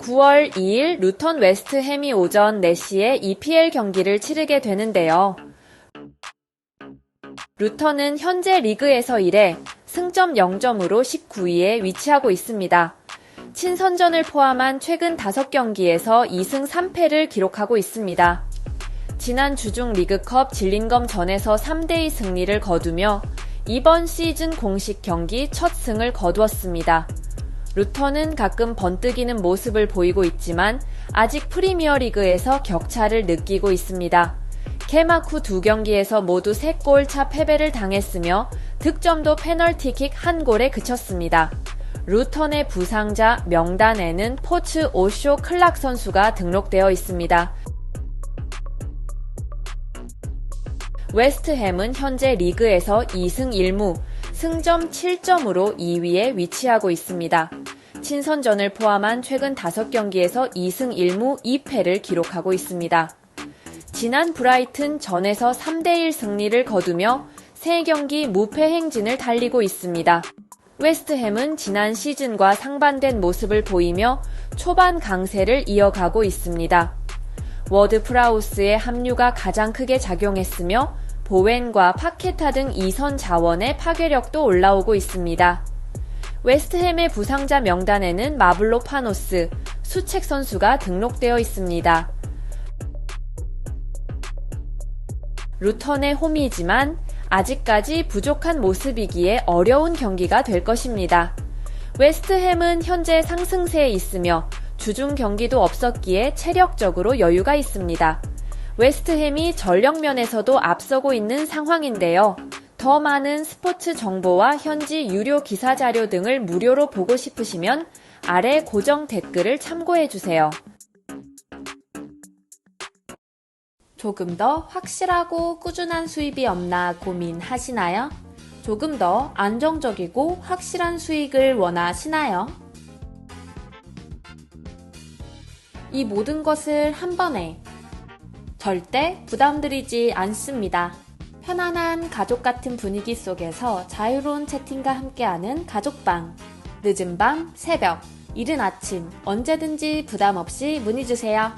(9월 2일) 루턴 웨스트햄이 오전 4시에 EPL 경기를 치르게 되는데요. 루턴은 현재 리그에서 1회 승점 0점으로 19위에 위치하고 있습니다. 친선전을 포함한 최근 5경기에서 2승 3패를 기록하고 있습니다. 지난 주중 리그컵 질린검 전에서 3대2 승리를 거두며 이번 시즌 공식 경기 첫 승을 거두었습니다. 루턴은 가끔 번뜩이는 모습을 보이고 있지만 아직 프리미어 리그에서 격차를 느끼고 있습니다. 후두 경기에서 모두 3골 차 패배를 당했으며 득점도 페널티킥 한 골에 그쳤습니다. 루턴의 부상자 명단에는 포츠 오쇼 클락 선수가 등록되어 있습니다. 웨스트햄은 현재 리그에서 2승 1무, 승점 7점으로 2위에 위치하고 있습니다. 친선전을 포함한 최근 5경기에서 2승 1무 2패를 기록하고 있습니다. 지난 브라이튼 전에서 3대1 승리를 거두며 3경기 무패 행진을 달리고 있습니다. 웨스트햄은 지난 시즌과 상반된 모습을 보이며 초반 강세를 이어가고 있습니다. 워드 프라우스의 합류가 가장 크게 작용했으며 보웬과 파케타 등 2선 자원의 파괴력도 올라오고 있습니다. 웨스트햄의 부상자 명단에는 마블로 파노스, 수책 선수가 등록되어 있습니다. 루턴의 홈이지만 아직까지 부족한 모습이기에 어려운 경기가 될 것입니다. 웨스트햄은 현재 상승세에 있으며 주중 경기도 없었기에 체력적으로 여유가 있습니다. 웨스트햄이 전력면에서도 앞서고 있는 상황인데요. 더 많은 스포츠 정보와 현지 유료 기사 자료 등을 무료로 보고 싶으시면 아래 고정 댓글을 참고해 주세요. 조금 더 확실하고 꾸준한 수입이 없나 고민하시나요? 조금 더 안정적이고 확실한 수익을 원하시나요? 이 모든 것을 한 번에 절대 부담드리지 않습니다. 편안한 가족 같은 분위기 속에서 자유로운 채팅과 함께하는 가족방. 늦은 밤, 새벽, 이른 아침, 언제든지 부담 없이 문의 주세요.